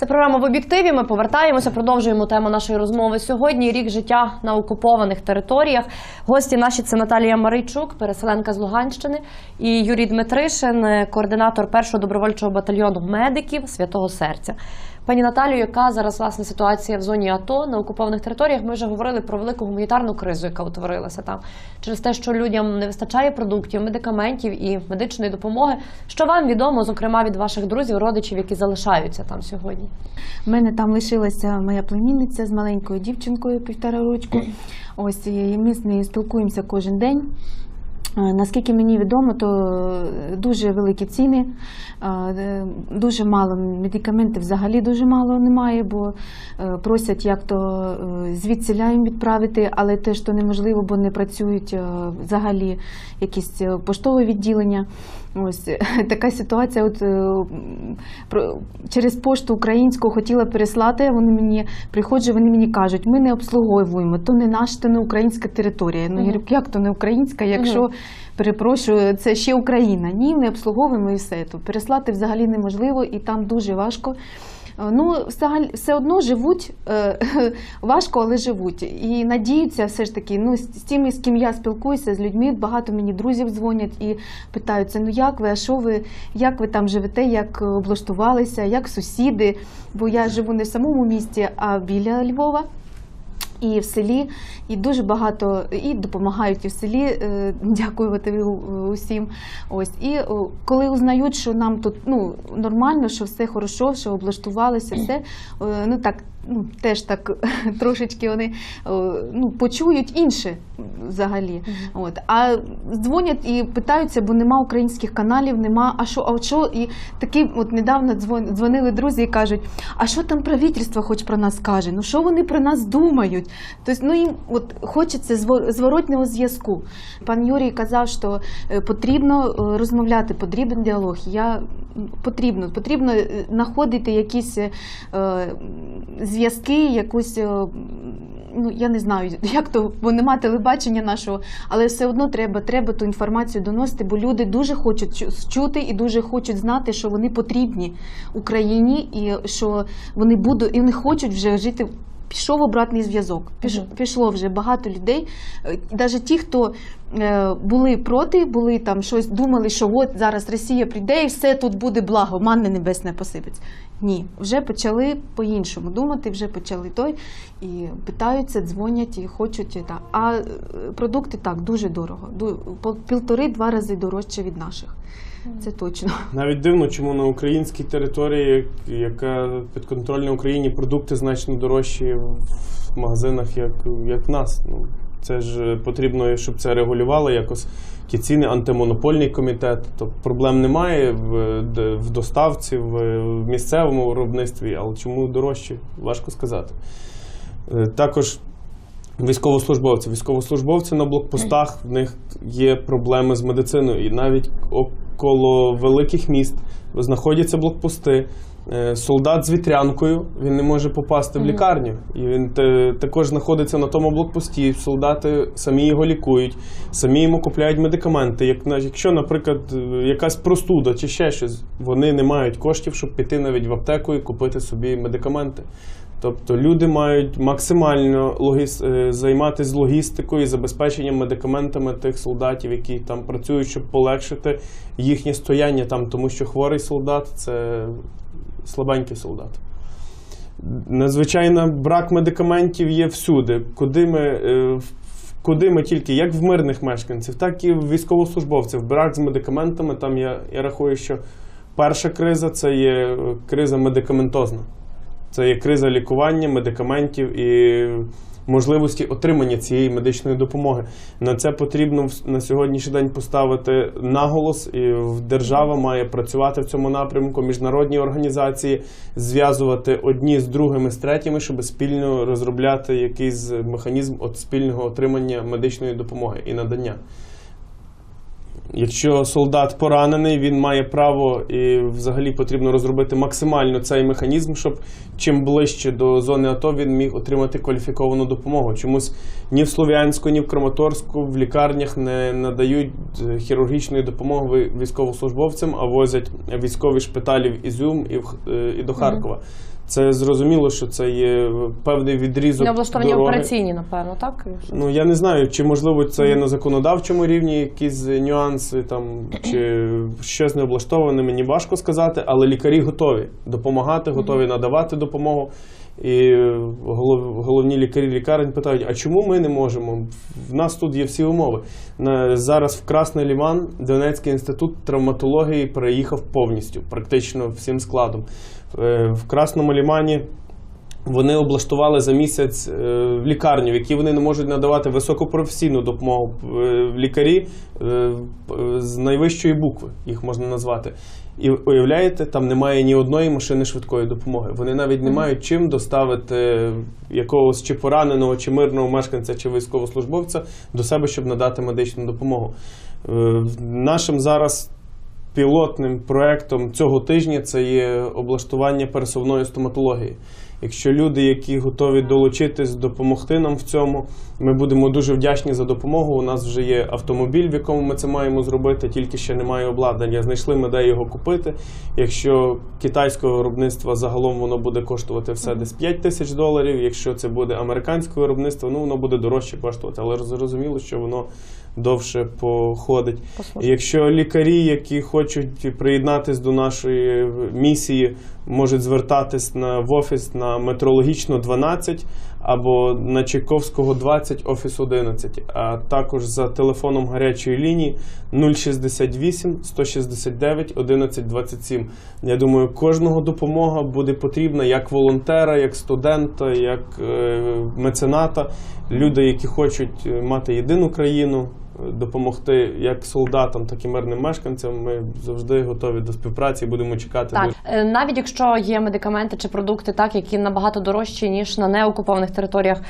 Це програма в об'єктиві. Ми повертаємося, продовжуємо тему нашої розмови сьогодні. Рік життя на окупованих територіях. Гості наші це Наталія Марийчук, переселенка з Луганщини, і Юрій Дмитришин, координатор першого добровольчого батальйону медиків Святого Серця. Пані Наталію, яка зараз власне ситуація в зоні АТО на окупованих територіях? Ми вже говорили про велику гуманітарну кризу, яка утворилася там через те, що людям не вистачає продуктів, медикаментів і медичної допомоги. Що вам відомо, зокрема від ваших друзів, родичів, які залишаються там сьогодні? У мене там лишилася моя племінниця з маленькою дівчинкою півтора рочку. Ось і ми з нею спілкуємося кожен день. Е, Наскільки мені відомо, то е, дуже великі ціни, е, дуже мало медикаментів взагалі дуже мало немає, бо просять як то звідсіля їм відправити, але теж то неможливо, бо не працюють взагалі якісь поштові відділення. Ось е, така ситуація. От е, про- через пошту українську хотіла переслати. Вони мені приходжу, вони мені кажуть, ми не обслуговуємо, то не наш, то не українська територія. Ну я говорю, як то не українська, якщо Мгм. перепрошую, це ще Україна. Ні, не обслуговуємо і все. То переслати взагалі неможливо, і там дуже важко. Е, Ну, все одно живуть е, важко, але живуть. І надіються все ж таки. Ну, з тими, з ким я спілкуюся, з людьми, багато мені друзів дзвонять і питаються: ну як ви, а що ви, як ви там живете, як облаштувалися, як сусіди? Бо я живу не в самому місті, а біля Львова. І в селі, і дуже багато і допомагають і в селі, е, дякувати усім. Ось і коли узнають, що нам тут ну нормально, що все хорошо, що облаштувалися, все е, ну так. Ну, теж так трошечки вони ну, почують інше взагалі. От. А дзвонять і питаються, бо нема українських каналів, нема. А що, а що? І такі от недавно дзвон- дзвонили друзі і кажуть, а що там правительство хоч про нас каже? Ну що вони про нас думають? Тобто, ну їм от хочеться зво- зворотнього зв'язку. Пан Юрій казав, що е, потрібно е, розмовляти, потрібен діалог. Я потрібно, потрібно знаходити якісь е, е, зв'язки, якусь. е, Ну, я не знаю, як то, бо нема телебачення нашого, але все одно треба, треба ту інформацію доносити, бо люди дуже хочуть чути і дуже хочуть знати, що вони потрібні Україні, і що вони будуть, і вони хочуть вже жити. Пішов обратний зв'язок. Піш. Пішло вже багато людей. Навіть ті, хто е, були проти, були там щось, думали, що от зараз Росія прийде і все тут буде благо, манне небесне посипеться. Ні, вже почали по-іншому думати, вже почали той і питаються, дзвонять і хочуть. і так. А е, продукти так дуже дорого. Півтори-два рази дорожче від наших. Це точно. Навіть дивно, чому на українській території, яка підконтрольна Україні, продукти значно дорожчі в магазинах, як, як в нас. Ну, це ж потрібно, щоб це регулювало якось ті ціни, антимонопольний комітет. То проблем немає в, в доставці, в, в місцевому виробництві, але чому дорожче, важко сказати. Е, Також військовослужбовці. Військовослужбовці на блокпостах в них є проблеми з медициною. І навіть около великих міст знаходяться блокпости. Е, Солдат з вітрянкою він не може попасти в лікарню, і він також знаходиться на тому блокпості. Солдати самі його лікують, самі йому купляють медикаменти. Як якщо, наприклад, е, якась простуда чи ще щось, вони не мають коштів, щоб піти навіть в аптеку і купити собі медикаменти. Тобто люди мають максимально логіс... е, займатися логістикою і забезпеченням медикаментами тих солдатів, які там працюють, щоб полегшити їхнє стояння там, тому що хворий солдат це слабенький солдат. Надзвичайно брак медикаментів є всюди. Куди ми, е, куди ми тільки, як в мирних мешканців, так і в військовослужбовців. Брак з медикаментами. Там я, я рахую, що перша криза це є криза медикаментозна. Це є криза лікування, медикаментів і можливості отримання цієї медичної допомоги. На це потрібно на сьогоднішній день поставити наголос, і держава має працювати в цьому напрямку, міжнародні організації зв'язувати одні з другими з третіми, щоб спільно розробляти якийсь механізм от спільного отримання медичної допомоги і надання. Якщо солдат поранений, він має право і взагалі потрібно розробити максимально цей механізм, щоб чим ближче до зони АТО він міг отримати кваліфіковану допомогу. Чомусь ні в Слов'янську, ні в Краматорську в лікарнях не надають е, хірургічної допомоги військовослужбовцям, а возять військові шпиталі в Ізюм і, в, е, і до Харкова. Це зрозуміло, що це є певний відрізок. Не облаштовані дороги. операційні, напевно, так? Ну я не знаю, чи можливо це є на законодавчому рівні якісь нюанси там, чи щось не облаштоване, мені важко сказати, але лікарі готові допомагати, готові надавати допомогу. І головні лікарі лікарень питають: а чому ми не можемо? В нас тут є всі умови. Зараз в Красний Ліман Донецький інститут травматології переїхав повністю, практично всім складом. Е, В Красному Лімані вони облаштували за місяць е, в лікарню, в якій вони не можуть надавати високопрофесійну допомогу. Е, Лікарі е, з найвищої букви, їх можна назвати. І уявляєте, там немає ні одної машини швидкої допомоги. Вони навіть не мають чим доставити якогось чи пораненого, чи мирного мешканця, чи військовослужбовця до себе, щоб надати медичну допомогу. Нашим зараз пілотним проектом цього тижня це є облаштування пересувної стоматології. Якщо люди, які готові долучитись, допомогти нам в цьому, ми будемо дуже вдячні за допомогу. У нас вже є автомобіль, в якому ми це маємо зробити, тільки ще немає обладнання. Знайшли ми де його купити. Якщо китайського виробництва загалом воно буде коштувати все десь 5 тисяч доларів. Якщо це буде американське виробництво, ну воно буде дорожче коштувати. Але зрозуміло, що воно довше походить. Послухайте. Якщо лікарі, які хочуть приєднатись до нашої місії, можуть звертатись на в офіс на метрологічну 12 або на Чайковського 20, офіс 11, а також за телефоном гарячої лінії 068 169 11 27. Я думаю, кожного допомога буде потрібна як волонтера, як студента, як е, мецената. Люди, які хочуть е, мати єдину країну, допомогти як солдатам, так і мирним мешканцям. Ми завжди готові до співпраці і будемо чекати. Так. Е, навіть якщо є медикаменти чи продукти, так які набагато дорожчі ніж на неокупованих територіях,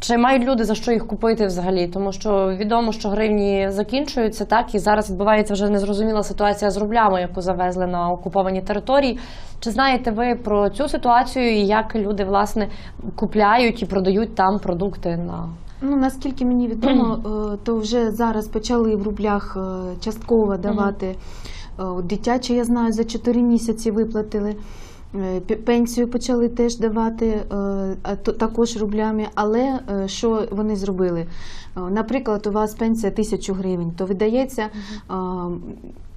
чи мають люди за що їх купити взагалі? Тому що відомо, що гривні закінчуються, так і зараз відбувається вже незрозуміла ситуація з рублями, яку завезли на окуповані території. Чи знаєте ви про цю ситуацію і як люди власне купляють і продають там продукти на Ну, наскільки мені відомо, е, то вже зараз почали в рублях е, частково давати е, от дитяче, я знаю, за 4 місяці виплатили. Пенсію почали теж давати також рублями. Але що вони зробили? Наприклад, у вас пенсія 1000 гривень, то видається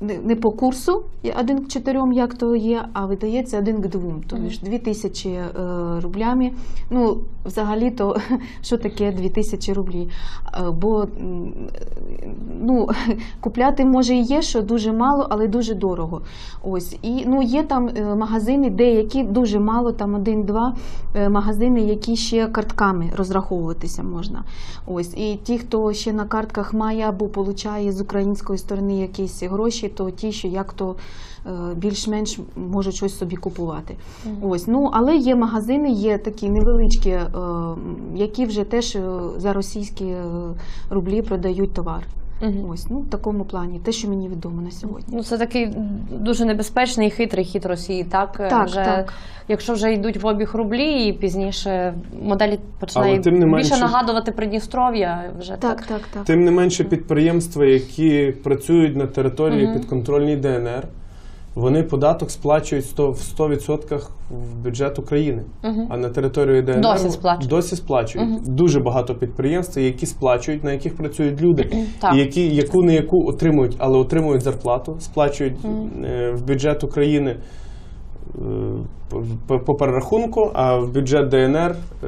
не по курсу один к чотирьом, як то є, а видається один к двом, тобто ж 2000 е, рублями. Ну, взагалі-то, що таке 2000 рублів? Е, Бо ну, купляти може і є, що дуже мало, але дуже дорого. Ось. І ну, є там е, магазини, деякі дуже мало, там один-два магазини, які ще картками розраховуватися можна. Ось. І ті, хто ще на картках має або получає з української сторони якісь гроші, то ті, що як то е, більш-менш можуть щось собі купувати. Ось. Ну, але є магазини, є такі невеличкі, е, які вже теж е, за російські рублі продають товар. Мгм. Ось, ну в такому плані, те, що мені відомо на сьогодні. Ну, це такий дуже небезпечний і хитрий хід Росії, так? Так, вже, так. Якщо вже йдуть в обіг рублі, і пізніше моделі починають більше менше- нагадувати Придністров'я. Вже так. Так, так, так. Тим не менше, підприємства, які працюють на території угу. підконтрольній ДНР, вони податок сплачують 100, в 100% в бюджет України. Мгм. А на території ДНР Досі сплачують. Досі сплачують. Дуже багато підприємств, які сплачують, на яких працюють люди, Так. і які яку не яку отримують, але отримують зарплату, сплачують е, в бюджет України. е, По, по перерахунку, а в бюджет ДНР е,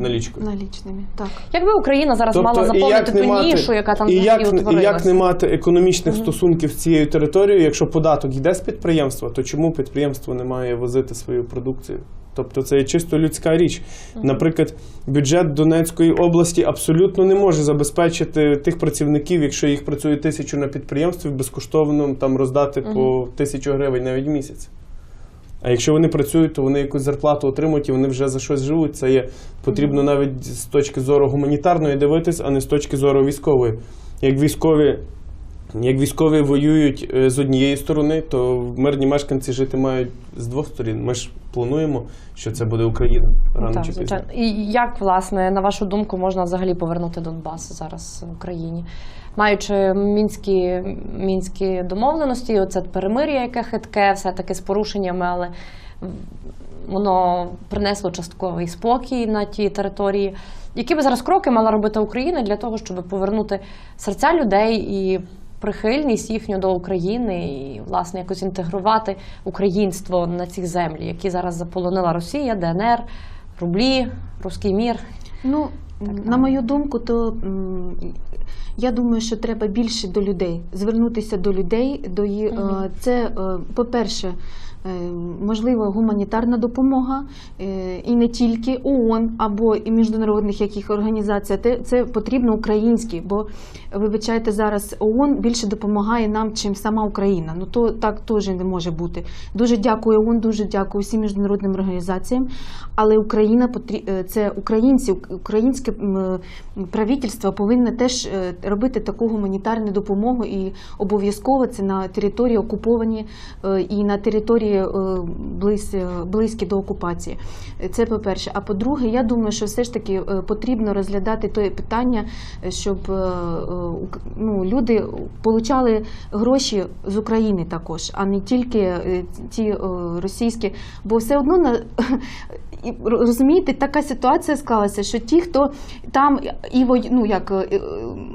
налічкою. Налічними. Так. Якби Україна зараз мала Тобто, і заповнити як ту мати- нішу, яка там і як, і як не мати економічних стосунків з цією територією, якщо податок йде з підприємства, то чому підприємство не має возити свою продукцію? Тобто це є чисто людська річ. Наприклад, бюджет Донецької області абсолютно не може забезпечити тих працівників, якщо їх працює тисячу на підприємстві, безкоштовно там роздати по тисячу гривень навіть місяць. А якщо вони працюють, то вони якусь зарплату отримують і вони вже за щось живуть. Це є потрібно навіть з точки зору гуманітарної дивитись, а не з точки зору військової. Як військові Як військові воюють е, з однієї сторони, то мирні мешканці жити мають з двох сторін. Ми ж плануємо, що це буде Україна рано Так, чи пізно. звичайно. І як, власне, на вашу думку, можна взагалі повернути Донбас зараз в Україні? Маючи мінські, мінські домовленості, оце перемир'я, яке хитке, все-таки з порушеннями, але воно принесло частковий спокій на тій території. Які би зараз кроки мала робити Україна для того, щоб повернути серця людей і прихильність їхню до України, і власне якось інтегрувати українство на ці землі, які зараз заполонила Росія, ДНР, рублі, руський мір. Ну, Так, на мою думку, то я думаю, що треба більше до людей, звернутися до людей. До її е, це, е, по-перше, е, можливо, гуманітарна допомога, е, і не тільки ООН або і міжнародних яких організацій. Це потрібно українські, бо вибачайте, зараз ООН більше допомагає нам, чим сама Україна. Ну то так теж не може бути. Дуже дякую ООН, дуже дякую всім міжнародним організаціям. Але Україна е, це українці, українське е, правительство повинне теж е, робити таку гуманітарну допомогу і обов'язково це на території окуповані е, і на території близь, е, близькі до окупації. Це по-перше. А по-друге, я думаю, що все ж таки е, потрібно розглядати те питання, щоб е, ну, люди получали гроші з України також, а не тільки ті російські, бо все одно на і розумієте, така ситуація склалася, що ті, хто там і ну, як е, е,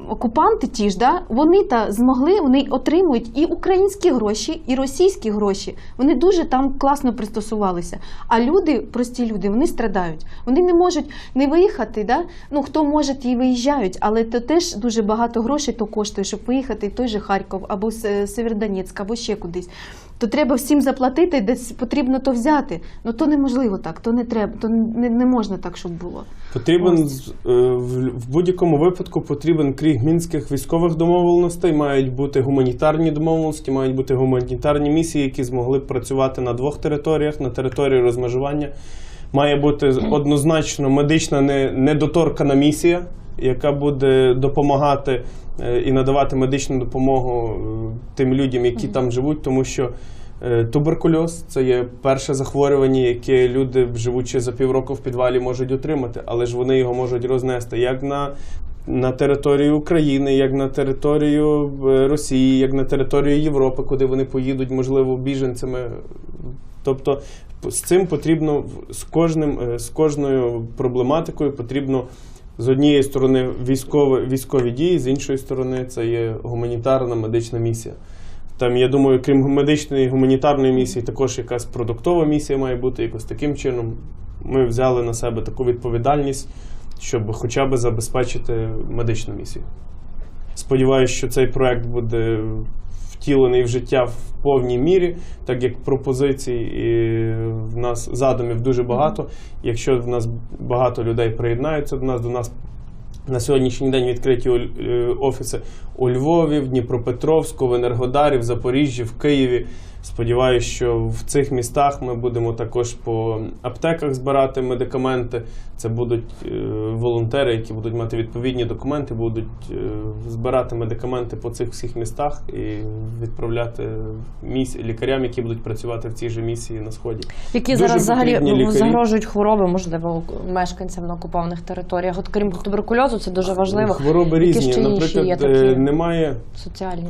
окупанти, ті ж, да, вони та змогли, вони отримують і українські гроші, і російські гроші. Вони дуже там класно пристосувалися. А люди, прості люди, вони страдають. Вони не можуть не виїхати. Да? Ну хто може, ті виїжджають, але то теж дуже багато грошей то коштує, щоб виїхати в той же Харків або С- Северодонецьк, або ще кудись. То треба всім заплатити, десь потрібно то взяти. Ну то неможливо так, то не треба, то не, не можна так, щоб було. Потрібен Ось. е, в, в будь-якому випадку потрібен крім мінських військових домовленостей, мають бути гуманітарні домовленості, мають бути гуманітарні місії, які змогли б працювати на двох територіях, на території розмежування. Має бути однозначно медична недоторкана місія, яка буде допомагати і надавати медичну допомогу е, тим людям, які там живуть, тому що е, туберкульоз це є перше захворювання, яке люди, живучи за півроку в підвалі, можуть отримати, але ж вони його можуть рознести як на на територію України, як на територію е, Росії, як на територію Європи, куди вони поїдуть, можливо, біженцями. Тобто з цим потрібно з кожним е, з кожною проблематикою потрібно з однієї сторони військові, військові дії, з іншої сторони це є гуманітарна медична місія. Там, я думаю, крім медичної гуманітарної місії, також якась продуктова місія має бути якось таким чином. Ми взяли на себе таку відповідальність, щоб хоча б забезпечити медичну місію. Сподіваюся, що цей проект буде втілений в життя в повній мірі, так як пропозицій і в нас задумів дуже багато. Якщо в нас багато людей приєднаються до нас, до нас на сьогоднішній день відкриті е, офіси у Львові, в Дніпропетровську, в Енергодарі, в Запоріжжі, в Києві. Сподіваюсь, що в цих містах ми будемо також по аптеках збирати медикаменти. Це будуть е, волонтери, які будуть мати відповідні документи, будуть е, збирати медикаменти по цих всіх містах і відправляти міс... лікарям, які будуть працювати в цій же місії на сході. Які Дуже зараз взагалі лікарі. загрожують хвороби, можливо, мешканцям на окупованих територіях? От крім туберкульозу, це дуже важливо. Хвороби Які різні. ще Наприклад, є е, такі? немає Соціальні.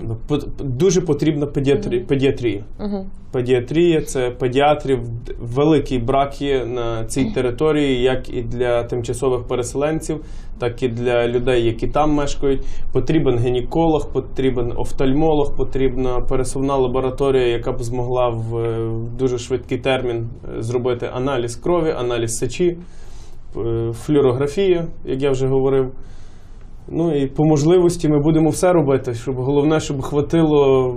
Дуже потрібна педіатрі... педіатрія. Угу. Педіатрія це педіатрів. Великий брак є на цій території, як і для тимчасових переселенців, так і для людей, які там мешкають. Потрібен гінеколог, потрібен офтальмолог, потрібна пересувна лабораторія, яка б змогла в е, дуже швидкий термін е, зробити аналіз крові, аналіз сечі, е, флюорографія, як я вже говорив. Ну і по можливості ми будемо все робити, щоб головне, щоб хватило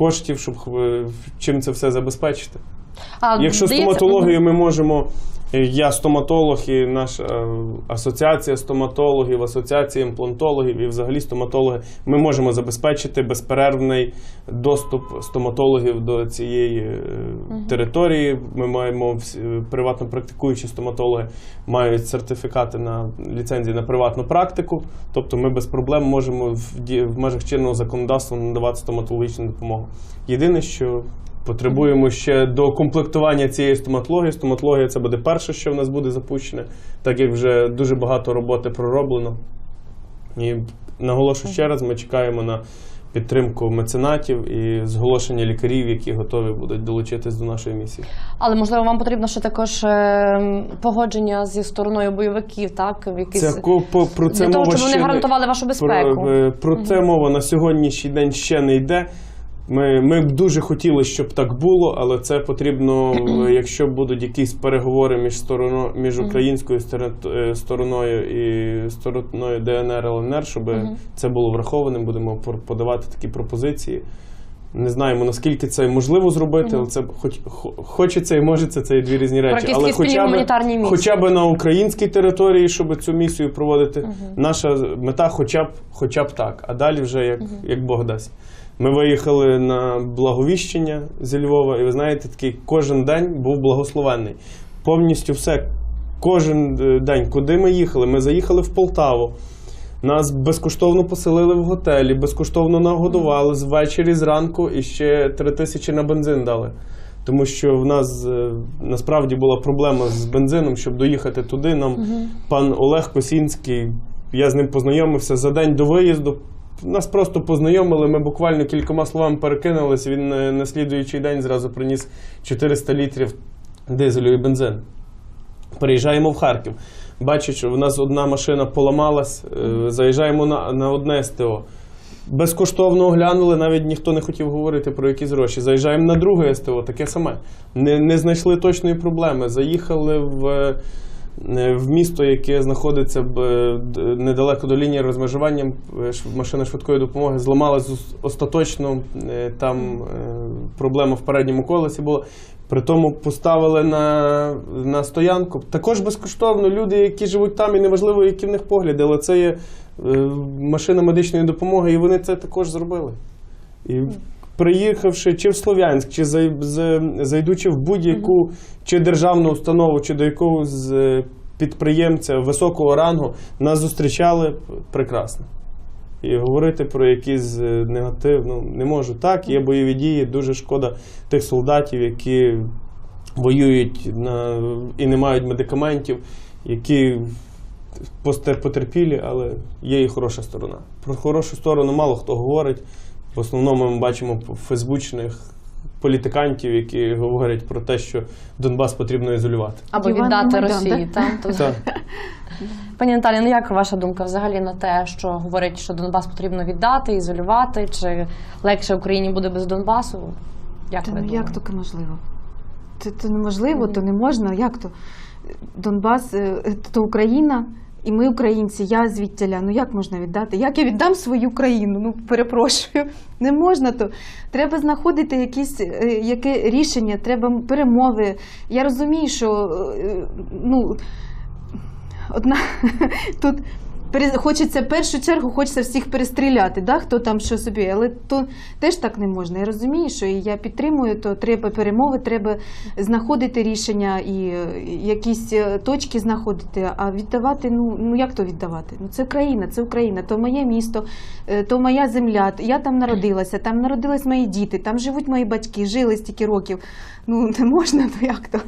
коштів, щоб хв- чим це все забезпечити. А Якщо здається- стоматологію ми можемо Я стоматолог і наша е, асоціація стоматологів, асоціація імплантологів і взагалі стоматологи. Ми можемо забезпечити безперервний доступ стоматологів до цієї е, території. Ми маємо всі- е, приватно практикуючі стоматологи мають сертифікати на ліцензії на приватну практику. Тобто ми без проблем можемо в межах чинного законодавства надавати стоматологічну допомогу. Єдине, що Потребуємо ще до комплектування цієї стоматології. Стоматологія це буде перше, що в нас буде запущене, так як вже дуже багато роботи пророблено. І наголошую ще раз, ми чекаємо на підтримку меценатів і зголошення лікарів, які готові будуть долучитись до нашої місії. Але можливо вам потрібно ще також е, погодження зі стороною бойовиків, так? В якісь... Це про це Для того, мова щоб вони не- гарантували вашу безпеку. Про, е, про це мова на сьогоднішній день ще не йде. Ми, ми б дуже хотіли, щоб так було, але це потрібно, е, якщо будуть якісь переговори між стороно, між українською е, стороною і стороною ДНР ЛНР, щоб це було врахованим. Будемо подавати такі пропозиції. Не знаємо наскільки це можливо зробити, але це хоч хо- хочеться і можеться, це дві різні речі. але хоча б, хоча б на українській території, щоб цю місію проводити, наша мета хоча б, хоча б так. А далі вже як, як Бог дасть. Ми виїхали на благовіщення зі Львова, і ви знаєте, такий кожен день був благословенний. Повністю все, кожен е, день, куди ми їхали, ми заїхали в Полтаву. Нас безкоштовно поселили в готелі, безкоштовно нагодували з ввечері, зранку і ще три тисячі на бензин дали. Тому що в нас е, насправді була проблема з бензином, щоб доїхати туди. Нам пан Олег Косінський, я з ним познайомився за день до виїзду. Нас просто познайомили, ми буквально кількома словами перекинулись. Він е, на слідуючий день зразу приніс 400 літрів дизелю і бензин. Переїжджаємо в Харків. Бачу, що в нас одна машина поламалась, е, заїжджаємо на, на одне СТО. Безкоштовно оглянули, навіть ніхто не хотів говорити про якісь гроші. Заїжджаємо на друге СТО, таке саме. Не, не знайшли точної проблеми. Заїхали в, е, в місто, яке знаходиться е, недалеко до лінії розмежування. Е, Машина швидкої допомоги зламалась остаточно. е, Там е, проблема в передньому колесі була. При тому поставили на, на стоянку. Також безкоштовно люди, які живуть там, і неважливо, які в них погляди, але це є е, машина медичної допомоги, і вони це також зробили. І приїхавши чи в Слов'янськ, чи зайдучи в будь-яку чи державну установу, чи до якогось з е, підприємця високого рангу, нас зустрічали прекрасно. І говорити про якийсь е, негатив ну, не можу. Так, є бойові дії, дуже шкода тих солдатів, які воюють на, і не мають медикаментів, які потерпілі, але є і хороша сторона. Про хорошу сторону мало хто говорить. В основному ми бачимо фейсбучних політикантів, які говорять про те, що Донбас потрібно ізолювати. Або Іван віддати Майдан, Росії. да? Там, то... Так. Пані Наталі, ну як ваша думка взагалі на те, що говорять, що Донбас потрібно віддати, ізолювати, чи легше Україні буде без Донбасу? Як Та ви ну як таке можливо? Це то неможливо, то не можна. Як то? Донбас е, то Україна, і ми українці, я звідтіля. Ну як можна віддати? Як я віддам свою країну? Ну перепрошую. Не можна то. Треба знаходити якісь е, яке рішення, треба перемови. Я розумію, що е, ну одна тут. Хочеться першу чергу, хочеться всіх перестріляти, да? хто там що собі, але то теж так не можна. Я розумію, що і я підтримую, то треба перемови, треба знаходити рішення і е, якісь е, точки знаходити. А віддавати, ну, ну як то віддавати? Ну це країна, це Україна, то моє місто, е, то моя земля. Я там народилася, там народились мої діти, там живуть мої батьки, жили стільки років. Ну не можна, то як то?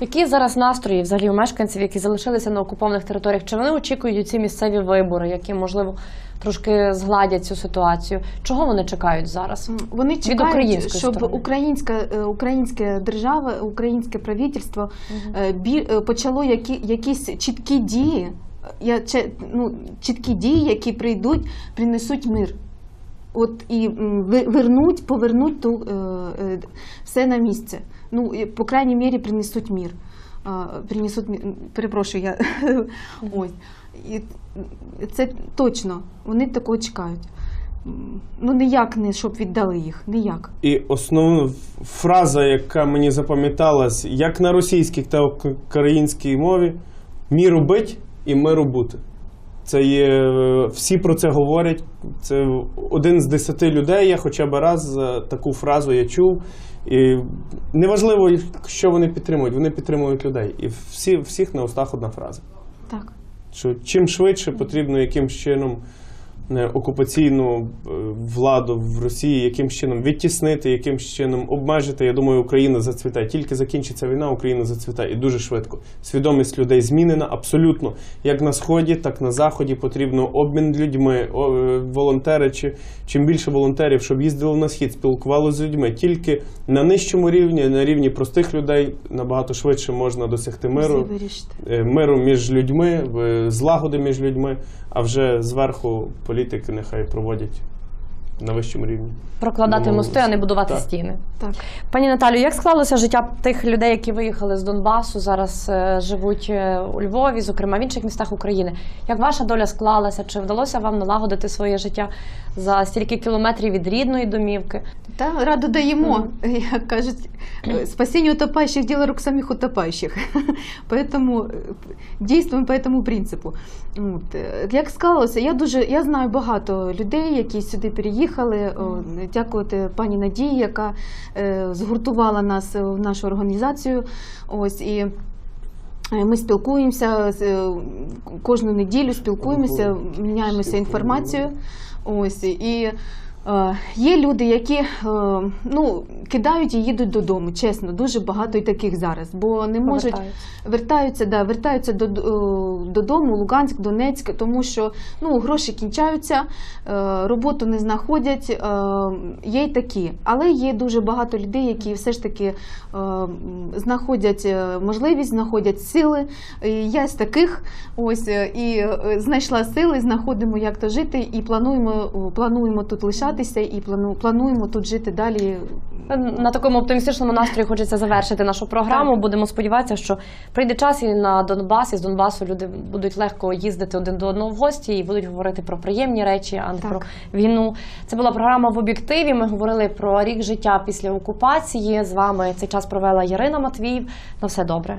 Які зараз настрої взагалі у мешканців, які залишилися на окупованих територіях? Чи вони очікують ці місцеві вибори, які можливо трошки згладять цю ситуацію? Чого вони чекають зараз? Вони чекають, української щоб сторони. українська, е, українська держава, українське правительство е, почало які, якісь чіткі дії. Я ну, чіткі дії, які прийдуть, принесуть мир. От і вернуть, повернуть ту, е, е, все на місце. Ну, по крайній мірі, принесуть мір. Принесуть мір. Перепрошую, я ось. І це точно. Вони такого чекають. ну ніяк не щоб віддали їх. Ніяк. І основна фраза, яка мені запам'яталась, як на російській та українській мові: міру бить і миру бути. Це є е, всі про це говорять. Це один з десяти людей. Я хоча б раз е, таку фразу я чув. І неважливо, що вони підтримують, вони підтримують людей. І всі, всіх на устах одна фраза. Так. Що чим швидше потрібно якимсь чином окупаційну е, владу в Росії, яким чином відтіснити, яким чином обмежити. Я думаю, Україна зацвітає. Тільки закінчиться війна, Україна зацвітає і дуже швидко. Свідомість людей змінена абсолютно. Як на сході, так на заході потрібно обмін людьми, е, волонтери. Чи чим більше волонтерів, щоб їздили на схід, спілкувалися з людьми. Тільки на нижчому рівні, на рівні простих людей, набагато швидше можна досягти миру е, миру між людьми, злагоди між людьми, а вже зверху політики нехай проводять на вищому рівні. Прокладати Домовились. мости, а не будувати Так. стіни. Так. Пані Наталю, як склалося життя тих людей, які виїхали з Донбасу, зараз е, живуть е, у Львові, зокрема в інших містах України? Як ваша доля склалася? Чи вдалося вам налагодити своє життя за стільки кілометрів від рідної домівки? Та раду даємо, як кажуть, е, спасіння утопаючих – діло рук самих утопаючих. Поэтому е, дійствуємо по этому принципу. От. е, Як склалося, я дуже я знаю багато людей, які сюди переїхали. Дякувати пані Надії, яка е, згуртувала нас в нашу організацію. Ось і. Ми спілкуємося кожну неділю, спілкуємося, міняємося інформацією. Ось і є люди, які е, ну, кидають і їдуть додому. Чесно, дуже багато і таких зараз, бо не можуть вертаються, да, вертаються до, е, додому, Луганськ, Донецьк, тому що ну, гроші кінчаються, е, роботу не знаходять. Е, є й такі. Але є дуже багато людей, які все ж таки е, знаходять е, можливість, знаходять сили. І я з таких ось е, і е, знайшла сили, знаходимо, як то жити, і плануємо, плануємо тут лишатися, і плану, плануємо тут жити далі. На такому оптимістичному настрої хочеться завершити нашу програму. Будемо сподіватися, що прийде час і на Донбас, і з Донбасу люди будуть легко їздити один до одного в гості і будуть говорити про приємні речі, а не Так. про війну. Це була програма в об'єктиві. Ми говорили про рік життя після окупації. З вами цей час провела Ярина Матвіїв. На все добре.